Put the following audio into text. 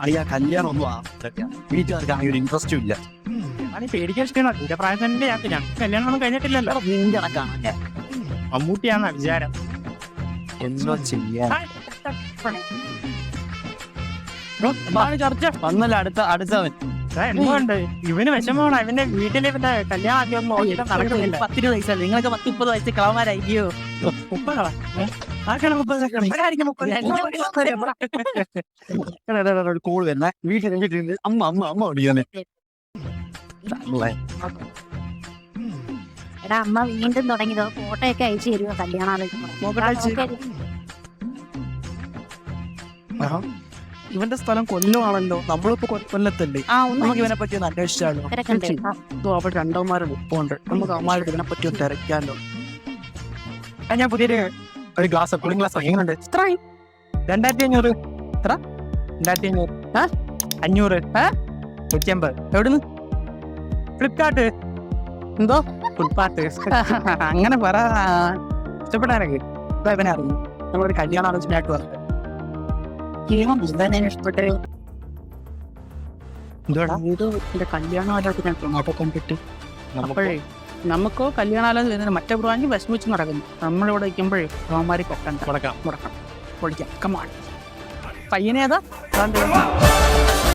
അളിയ കല്യാണം ഒന്നും വീട്ടുകാർക്ക് അങ്ങനെ ഒരു ഇൻട്രസ്റ്റും ഇല്ല. ഞാൻ പേടിക്കാൻ ഇഷ്ടമാണ്. എന്റെ പ്രായം തന്നെ ഞാൻ ഞാൻ കല്യാണം ഒന്നും കഴിഞ്ഞിട്ടില്ലല്ലോ. നിന്റെ മമ്മൂട്ടിയാന്ന വിചാരം. എന്തോ ചെയ്യാൻ എന്താണ് ചർച്ച? വന്നല്ല അടുത്ത അടുത്തവൻ. എന്തുകൊണ്ട് ഇവന് വിഷമമാണ്. ഇവന്റെ വീട്ടിൽ ഇവന്റെ കല്യാണം പത്തിരുപത് വയസ്സല്ലേ? നിങ്ങളൊക്കെ പത്ത് മുപ്പത് വയസ്സ് കളവന്മാരായിരിക്കോ മുപ്പത് ആർക്കാണ് കോൾ വരുന്നേ. വീട്ടിൽ വീട്ടിൽ അമ്മ അമ്മ അമ്മ ഓടിയാനെ എടാ അമ്മ വീണ്ടും തുടങ്ങിയതോ ഫോട്ടോ ഒക്കെ അയച്ചു തരുമോ കല്യാണം ഇവന്റെ സ്ഥലം കൊല്ലമാണല്ലോ നമ്മളിപ്പോ കൊല്ലത്തല്ലേ. നമുക്ക് ഇവനെ പറ്റി ഒന്ന് അന്വേഷിച്ചാലോ? അവിടെ രണ്ടോമാരുടെ ഉപ്പുണ്ട് നമുക്ക് അമ്മാരുടെ ഇതിനെ പറ്റി ഒന്ന് തിരക്കാലോ ഞാൻ പുതിയൊരു ഒരു ഗ്ലാസ് കൂളിംഗ് ഗ്ലാസ് എങ്ങനെയുണ്ട് ഇത്രയും. രണ്ടായിരത്തി അഞ്ഞൂറ് എത്ര? രണ്ടായിരത്തി അഞ്ഞൂറ് ആ അഞ്ഞൂറ്. ആ നൂറ്റിയമ്പത്. എവിടുന്ന്? ഫ്ലിപ്കാർട്ട്. എന്തോ? ഫുട്പാത്ത്. അങ്ങനെ പറ. ഇഷ്ടപ്പെടാനൊക്കെ. ഇപ്പൊ ഇവനെ അറിഞ്ഞു. നമ്മളൊരു കല്യാണം ആലോചനയായിട്ട് വന്നത് ഇഷ്ടപ്പെട്ടേ എന്തോടാ? ഇത് എന്റെ കല്യാണം ആലോചനയായിട്ട് അങ്ങോട്ട് കണ്ടിട്ട് അപ്പോഴേ. നമുക്കോ കല്യാണാലോചന വരുന്നത് മറ്റേ ബ്രാഞ്ച് വിഷമിച്ച് നടക്കുന്നു. നമ്മളിവിടെ നിൽക്കുമ്പോഴേ അവന്മാരി കൊക്കണ്ട മുടക്കാം. മുടക്കണം. പൊളിക്കാം. കമാണ് പയ്യനേതാ?